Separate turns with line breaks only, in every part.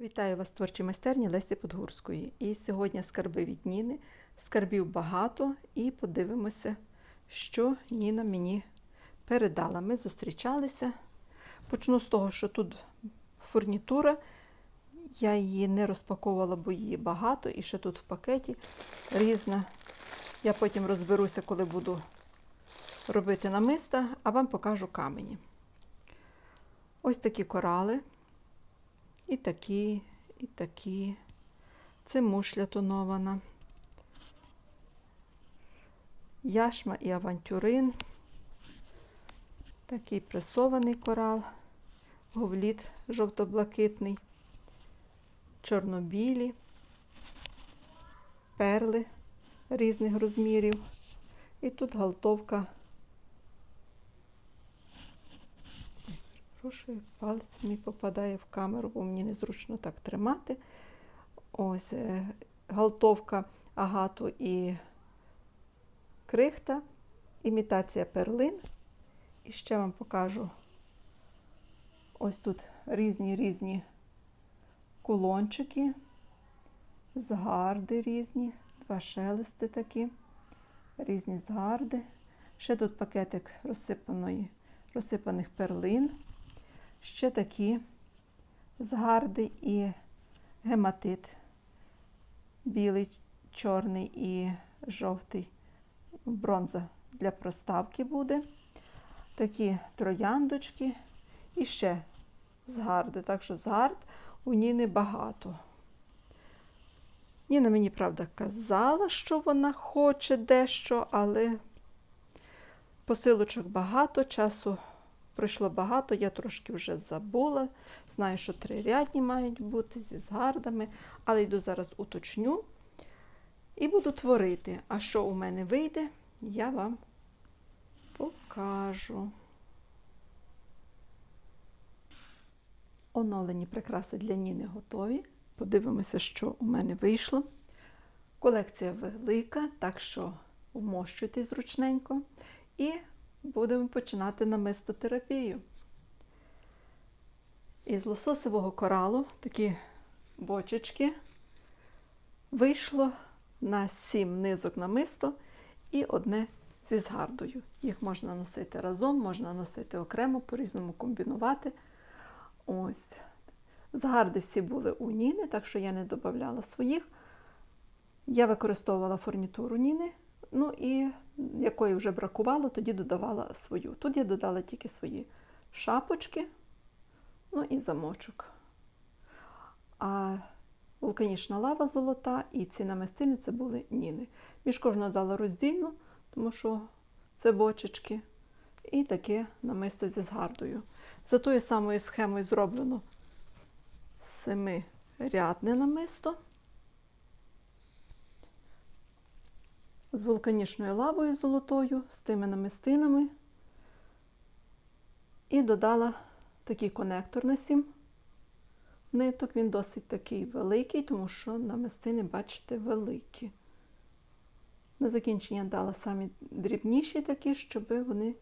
Вітаю вас творчій майстерні Лесі Подгурської. І сьогодні скарби від Ніни. Скарбів багато і подивимося, що Ніна мені передала. Ми зустрічалися. Почну з того, що тут фурнітура. Я її не розпаковувала, бо її багато, і ще тут в пакеті різна. Я потім розберуся, коли буду робити намиста, а вам покажу камені. Ось такі корали. І такі, і такі. Це мушля тонована. Яшма і авантюрин. Такий пресований корал, говліт жовто-блакитний, чорнобілі, перли різних розмірів. І тут галтовка. Перепрошую, палець мій попадає в камеру, бо мені незручно так тримати. Ось е, галтовка агату і крихта, імітація перлин. І ще вам покажу ось тут різні різні кулончики, згарди різні, два шелести такі, різні згарди. Ще тут пакетик розсипаної, розсипаних перлин. Ще такі згарди і гематит. Білий, чорний і жовтий бронза для проставки буде. Такі трояндочки і ще згарди. Так що згард у Ніни багато. Ніна мені, правда, казала, що вона хоче дещо, але посилочок багато, часу пройшло багато, я трошки вже забула. Знаю, що трирядні мають бути зі згардами, але йду зараз уточню і буду творити. А що у мене вийде, я вам покажу. Оновлені прикраси для Ніни готові. Подивимося, що у мене вийшло. Колекція велика, так що вмощуйте зручненько. І будемо починати намистотерапію. Із лососевого коралу такі бочечки вийшло на 7 низок намисто і одне зі згардою. Їх можна носити разом, можна носити окремо, по-різному комбінувати. Ось. Згарди всі були у Ніни, так що я не додавала своїх. Я використовувала фурнітуру Ніни, ну і якої вже бракувало, тоді додавала свою. Тут я додала тільки свої шапочки, ну і замочок. А вулканічна лава золота і ці намистини це були Ніни. Між кожного дала роздільну, тому що це бочечки. І таке намисто зі згардою. За тою самою схемою зроблено семирядне намисто. З вулканічною лавою золотою, з тими намистинами. І додала такий конектор на 7 ниток. Він досить такий великий, тому що намистини, бачите, великі. На закінчення дала самі дрібніші такі, щоб вони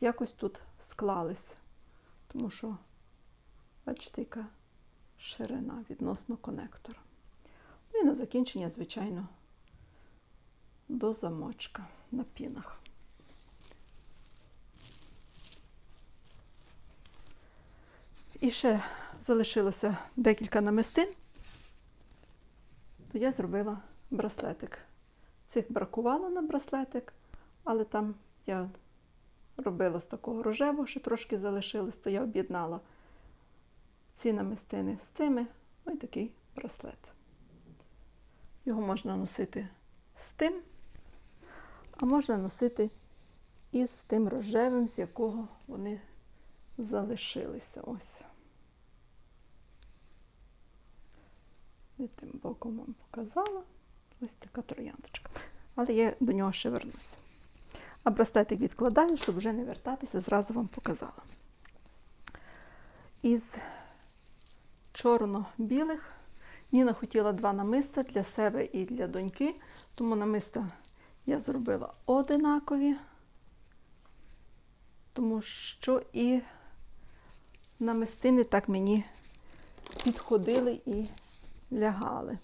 якось тут склались. Тому що, бачите, яка ширина відносно конектора. Ну і на закінчення, звичайно, до замочка на пінах. І ще залишилося декілька намистин, то я зробила браслетик. Цих бракувало на браслетик, але там я робила з такого рожевого, що трошки залишилось, то я об'єднала ці намистини з тими, ну і такий браслет. Його можна носити з тим, а можна носити із тим рожевим, з якого вони залишилися. Ось. І тим боком вам показала. Ось така трояндочка. Але я до нього ще вернуся. А браслетик відкладаю, щоб вже не вертатися, зразу вам показала. Із чорно-білих Ніна хотіла два намиста для себе і для доньки, тому намиста я зробила одинакові, тому що і намистини так мені підходили і лягали.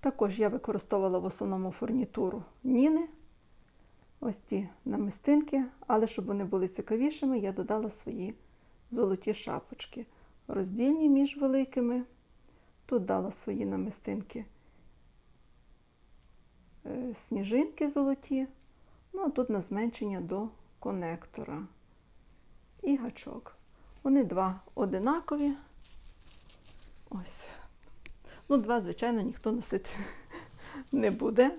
Також я використовувала в основному фурнітуру Ніни. Ось ті намистинки, але щоб вони були цікавішими, я додала свої золоті шапочки. Роздільні між великими. Тут дала свої намистинки сніжинки золоті. Ну, а тут на зменшення до конектора. І гачок. Вони два одинакові. Ось. Ну, два, звичайно, ніхто носити не буде.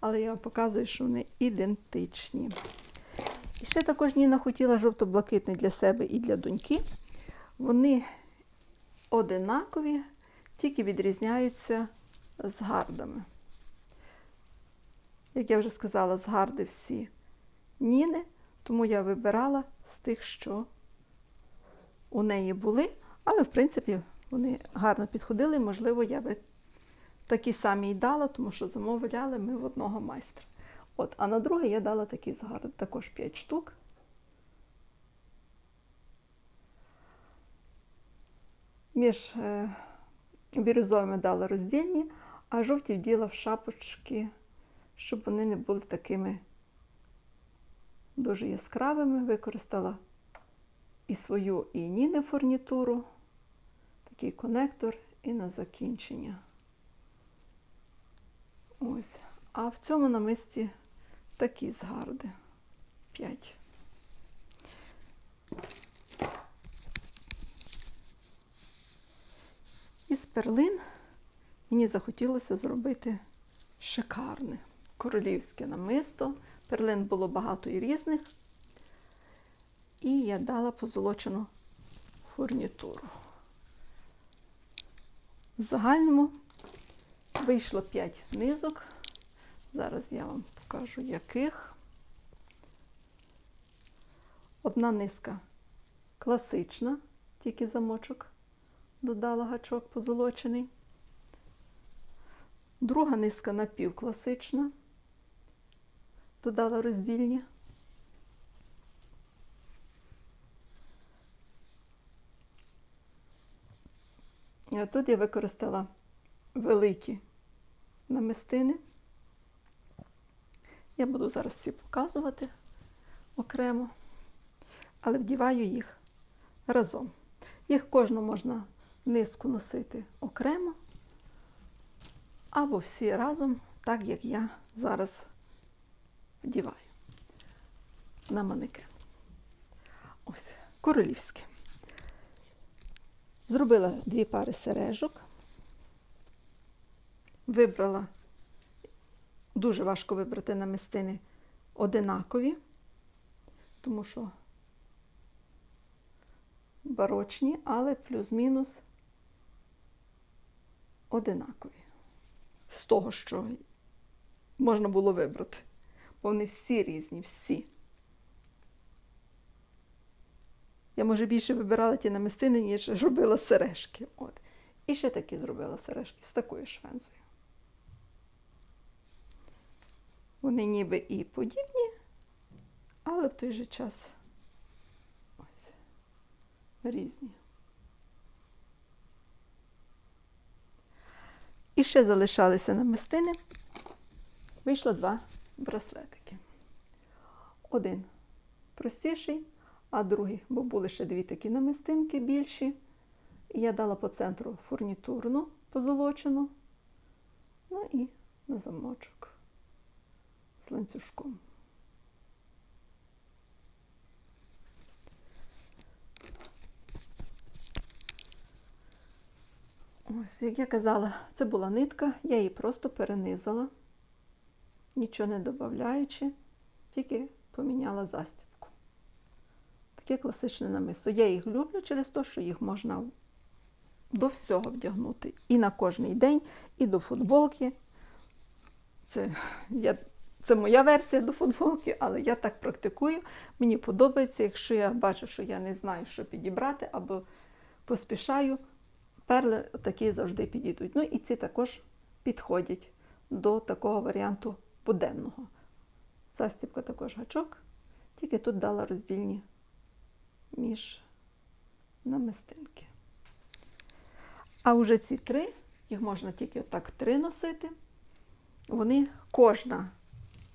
Але я вам показую, що вони ідентичні. І ще також Ніна хотіла жовто-блакитний для себе і для доньки. Вони одинакові, тільки відрізняються з гардами. Як я вже сказала, з гарди всі Ніни, тому я вибирала з тих, що у неї були, але, в принципі, вони гарно підходили. Можливо, я би такі самі й дала, тому що замовляли ми в одного майстра. От, а на друге я дала такі з гарди, також 5 штук. Між е, бірюзовими дала роздільні, а жовті вділа в шапочки, щоб вони не були такими дуже яскравими. Використала і свою, і Ніни фурнітуру, такий конектор і на закінчення. Ось. А в цьому намисті такі згарди. 5. Із перлин мені захотілося зробити шикарне королівське намисто. Перлин було багато і різних. І я дала позолочену фурнітуру. В загальному вийшло 5 низок. Зараз я вам покажу, яких. Одна низка класична, тільки замочок додала гачок позолочений. Друга низка напівкласична, додала роздільні. І тут я використала великі намистини. Я буду зараз всі показувати окремо, але вдіваю їх разом. Їх кожну можна низку носити окремо, або всі разом, так як я зараз вдіваю на манекен. Ось, королівське. Зробила дві пари сережок. Вибрала, дуже важко вибрати намистини одинакові, тому що барочні, але плюс-мінус одинакові. З того, що можна було вибрати. Вони всі різні, всі. Я, може, більше вибирала ті намистини, ніж робила сережки. От. І ще такі зробила сережки з такою швензою. Вони ніби і подібні, але в той же час ось, різні. І ще залишалися намистини. Вийшло два браслетики. Один простіший, а другий, бо були ще дві такі намистинки більші. Я дала по центру фурнітурну позолочену, ну і на замочок з ланцюжком. Ось, як я казала, це була нитка, я її просто перенизала, нічого не додаючи, тільки поміняла застібку. Таке класичне намисто. Я їх люблю через те, що їх можна до всього вдягнути. І на кожний день, і до футболки. Це, я, це моя версія до футболки, але я так практикую. Мені подобається, якщо я бачу, що я не знаю, що підібрати, або поспішаю, перли такі завжди підійдуть. Ну і ці також підходять до такого варіанту буденного. Застібка також гачок, тільки тут дала роздільні між намистинки. А вже ці три, їх можна тільки отак три носити. Вони кожна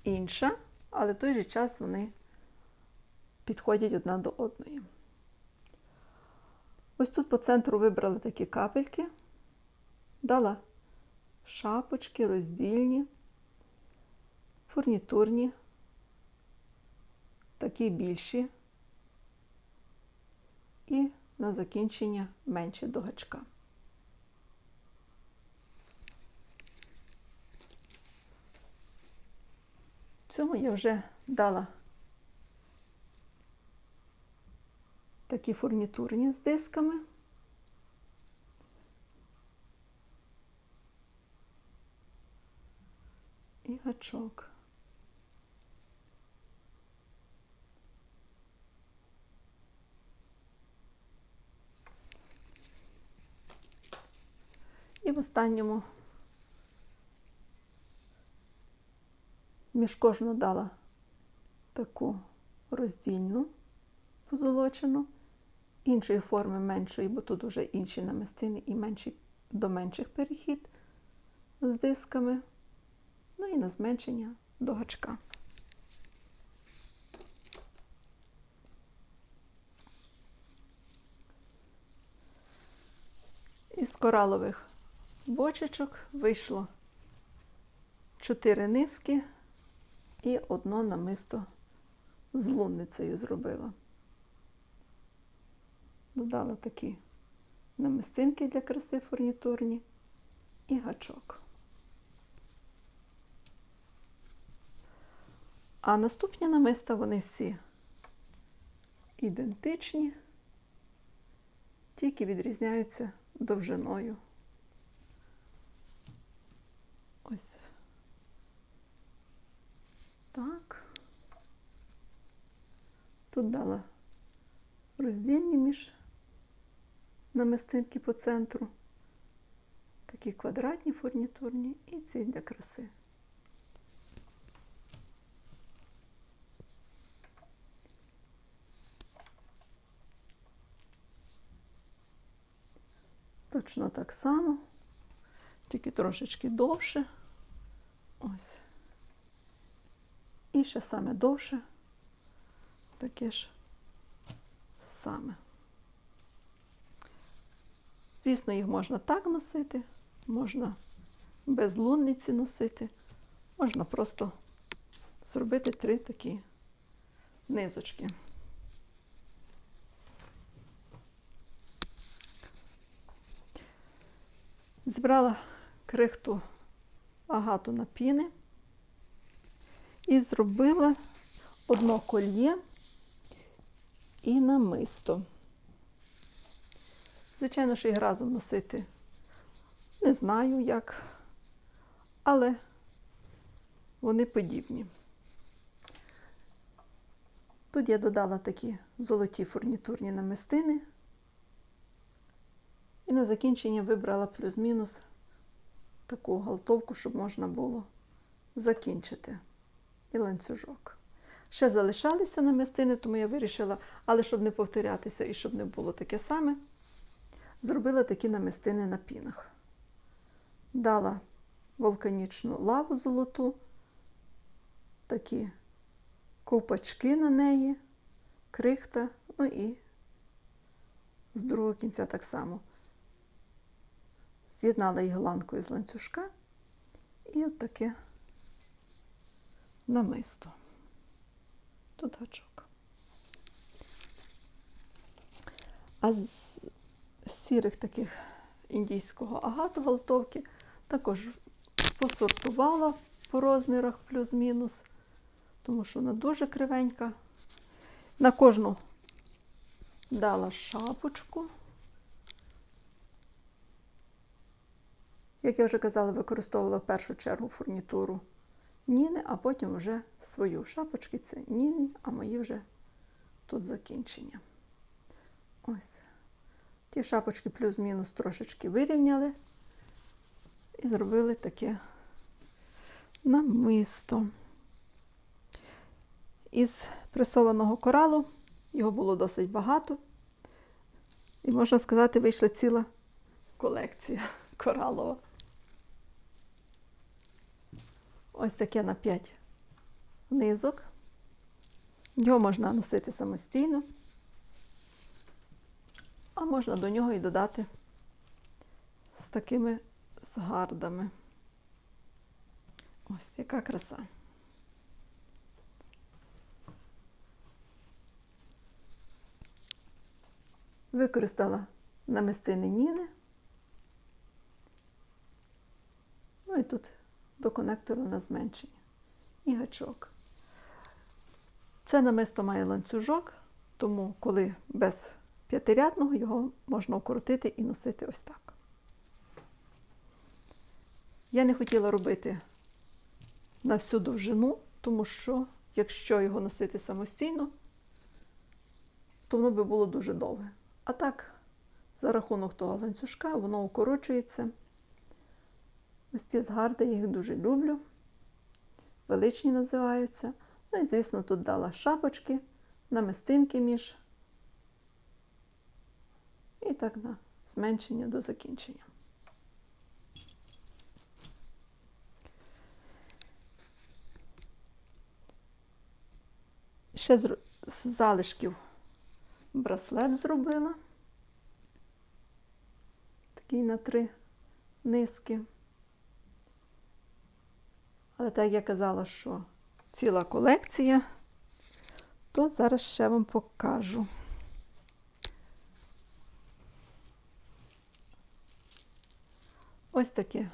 інша, але в той же час вони підходять одна до одної. Ось тут по центру вибрала такі капельки, дала шапочки роздільні, фурнітурні, такі більші і на закінчення менше до гачка. Цьому я вже дала такі фурнітурні з дисками. І гачок. І в останньому між кожну дала таку роздільну позолочену, іншої форми меншої, бо тут вже інші намистини і менший, до менших перехід з дисками. Ну і на зменшення до гачка. Із коралових бочечок вийшло чотири низки і одно намисто з лунницею зробила. Додала такі намистинки для краси фурнітурні і гачок. А наступні намиста вони всі ідентичні, тільки відрізняються довжиною. Ось так. Тут дала роздільні між намистинки по центру, такі квадратні фурнітурні і ці для краси. Точно так само, тільки трошечки довше. Ось. І ще саме довше, таке ж саме. Звісно, їх можна так носити, можна без лунниці носити, можна просто зробити три такі низочки. Збрала крихту агату на піни і зробила одно кольє і намисто. Звичайно, що їх разом носити не знаю як, але вони подібні. Тут я додала такі золоті фурнітурні намистини. І на закінчення вибрала плюс-мінус таку галтовку, щоб можна було закінчити і ланцюжок. Ще залишалися намистини, тому я вирішила, але щоб не повторятися і щоб не було таке саме, зробила такі намистини на пінах. Дала вулканічну лаву золоту, такі ковпачки на неї, крихта, ну і з другого кінця так само. З'єднала їх ланкою з ланцюжка і от таке намисто. Тут гачок. А з сірих таких індійського агату галтовки також посортувала по розмірах плюс-мінус, тому що вона дуже кривенька. На кожну дала шапочку. Як я вже казала, використовувала в першу чергу фурнітуру Ніни, а потім вже свою шапочки. Це Ніни, а мої вже тут закінчення. Ось. Ті шапочки плюс-мінус трошечки вирівняли і зробили таке намисто. Із пресованого коралу його було досить багато. І можна сказати, вийшла ціла колекція коралова. Ось таке на 5 низок. Його можна носити самостійно, а можна до нього і додати з такими згардами. Ось яка краса. Використала намистини Ніни. Ну і тут до конектору на зменшення. І гачок. Це намисто має ланцюжок, тому коли без п'ятирядного його можна укоротити і носити ось так. Я не хотіла робити на всю довжину, тому що якщо його носити самостійно, то воно би було дуже довге. А так, за рахунок того ланцюжка, воно укорочується. Ось ці згарди, я їх дуже люблю. Величні називаються. Ну і, звісно, тут дала шапочки, намистинки між. І так на зменшення до закінчення. Ще з залишків браслет зробила. Такий на три низки. Але так як я казала, що ціла колекція, то зараз ще вам покажу. Ось таке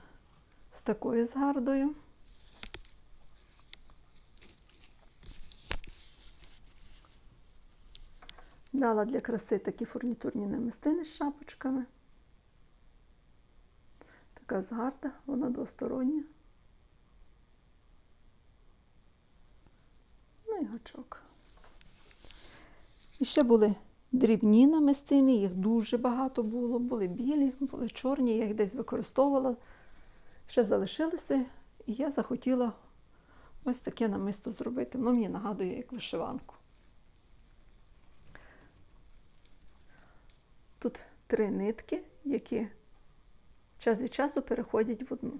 з такою згардою. Дала для краси такі фурнітурні намистини з шапочками. Така згарда, вона двостороння. Ну і гачок. І ще були дрібні намистини, їх дуже багато було. Були білі, були чорні, я їх десь використовувала. Ще залишилися, і я захотіла ось таке намисто зробити. Воно мені нагадує як вишиванку. Тут три нитки, які час від часу переходять в одну.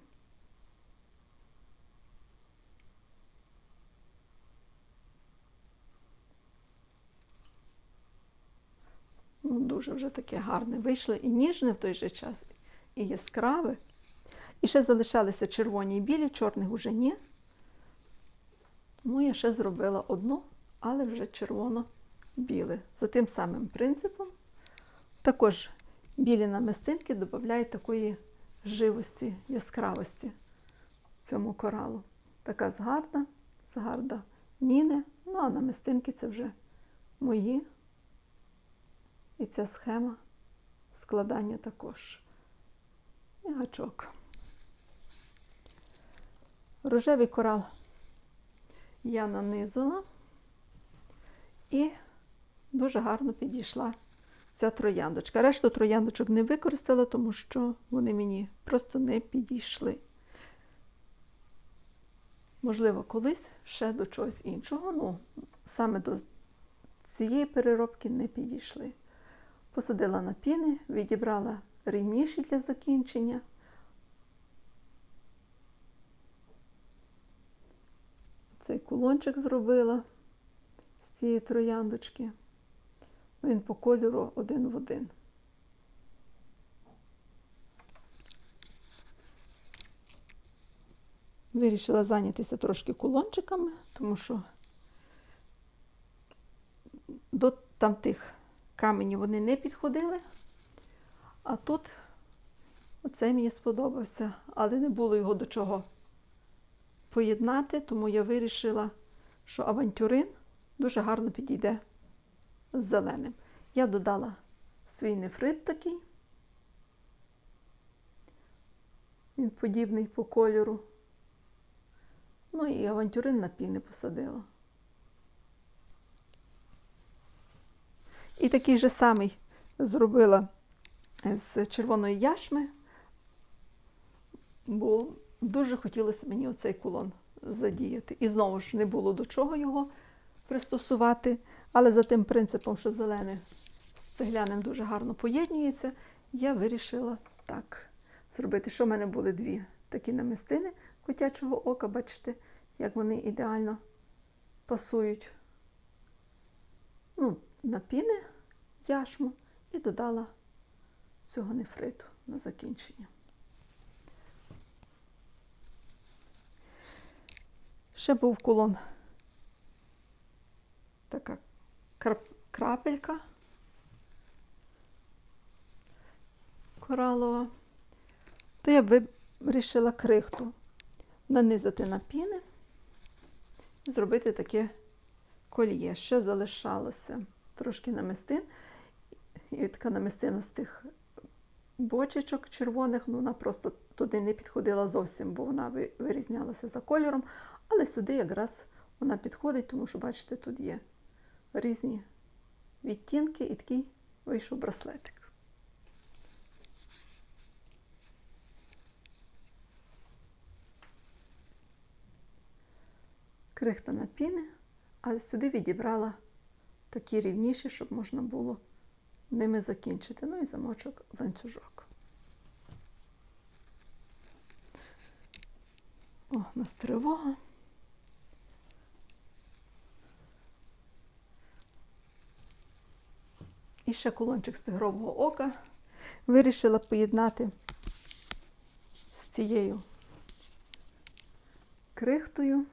Ну, дуже вже таке гарне вийшло і ніжне в той же час, і яскраве. І ще залишалися червоні і білі, чорних вже ні. Тому я ще зробила одну, але вже червоно-біле. За тим самим принципом. Також білі намистинки додають такої живості, яскравості цьому коралу. Така згарда, згарда Ніни, ну а намистинки це вже мої. І ця схема складання також. І гачок. Рожевий корал я нанизала і дуже гарно підійшла ця трояндочка. Решту трояндочок не використала, тому що вони мені просто не підійшли. Можливо, колись ще до чогось іншого, ну саме до цієї переробки не підійшли. Посадила на піни, відібрала рівніші для закінчення. Цей кулончик зробила з цієї трояндочки. Він по кольору один в один. Вирішила зайнятися трошки кулончиками, тому що до там тих каменів вони не підходили. А тут оцей мені сподобався, але не було його до чого поєднати, тому я вирішила, що авантюрин дуже гарно підійде з зеленим. Я додала свій нефрит такий. Він подібний по кольору. Ну і авантюрин на піни посадила. І такий же самий зробила з червоної яшми, бо дуже хотілося мені оцей кулон задіяти. І знову ж не було до чого його пристосувати, але за тим принципом, що зелене з цегляним дуже гарно поєднується. Я вирішила так зробити. Що в мене були дві такі намистини котячого ока, бачите, як вони ідеально пасують ну, на піни яшму і додала цього нефриту на закінчення. Ще був кулон така крапелька коралова. То я вирішила крихту нанизати на піни і зробити таке кольє. Ще залишалося трошки намистин. І така намистина з тих бочечок червоних, ну вона просто туди не підходила зовсім, бо вона вирізнялася за кольором. Але сюди якраз вона підходить, тому що, бачите, тут є різні відтінки і такий вийшов браслетик. Крихта на піни, а сюди відібрала такі рівніші, щоб можна було ними закінчити. Ну і замочок ланцюжок. О, нас тривога. І ще кулончик з тигрового ока. Вирішила поєднати з цією крихтою.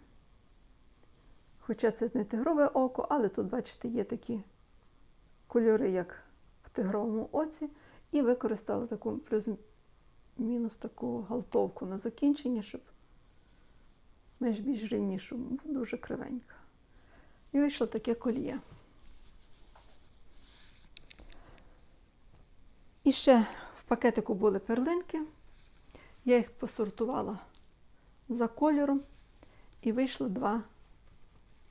Хоча це не тигрове око, але тут, бачите, є такі кольори, як тигровому оці, і використала таку плюс-мінус таку галтовку на закінченні, щоб менш більш рівнішу, дуже кривенька. І вийшло таке кольє. І ще в пакетику були перлинки. Я їх посортувала за кольором і вийшло два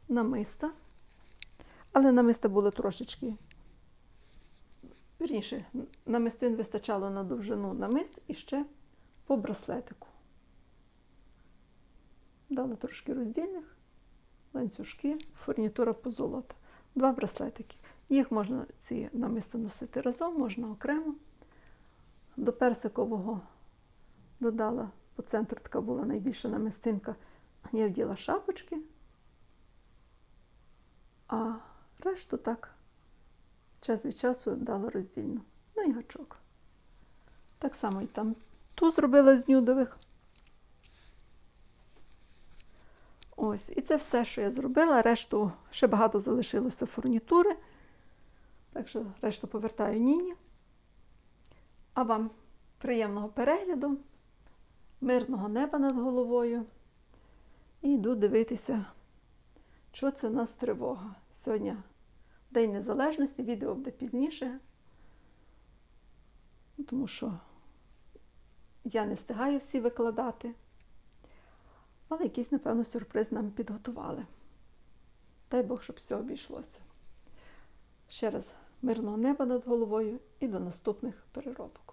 намиста. Але намиста було трошечки. Вірніше, намистин вистачало на довжину намист і ще по браслетику. Дала трошки роздільних, ланцюжки, фурнітура позолота. Два браслетики. Їх можна ці намиста носити разом, можна окремо. До персикового додала по центру така була найбільша намистинка. Я вділа шапочки, а решту так час від часу дала роздільно. Ну і гачок. Так само і там ту зробила з нюдових. Ось, і це все, що я зробила. Решту ще багато залишилося фурнітури. Так що решту повертаю Ніні. А вам приємного перегляду, мирного неба над головою. І йду дивитися, що це нас тривога. Сьогодні День Незалежності, відео буде пізніше, Ну, тому що я не встигаю всі викладати. Але якийсь, напевно, сюрприз нам підготували. Дай Бог, щоб все обійшлося. Ще раз мирного неба над головою і до наступних переробок.